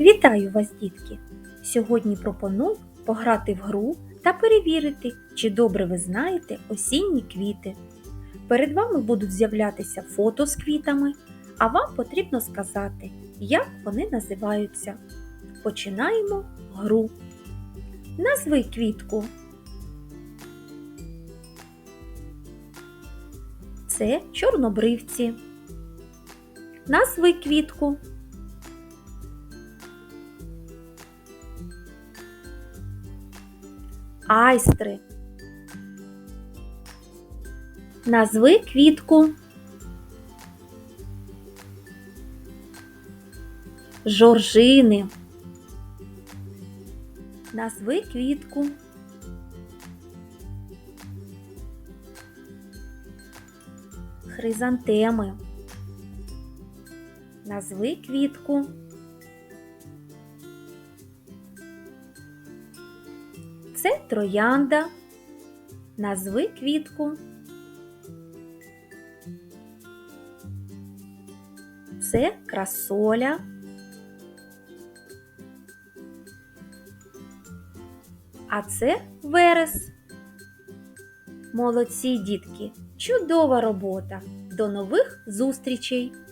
Вітаю вас, дітки! Сьогодні пропоную пограти в гру та перевірити, чи добре ви знаєте осінні квіти. Перед вами будуть з'являтися фото з квітами, а вам потрібно сказати, як вони називаються. Починаємо гру. Назви квітку. Це чорнобривці. Назви квітку. Айстри. Назви квітку. Жоржини. Назви квітку. Хризантеми. Назви квітку. Це троянда. Назви квітку. Це красоля. А це верес. Молодці, дітки! Чудова робота! До нових зустрічей!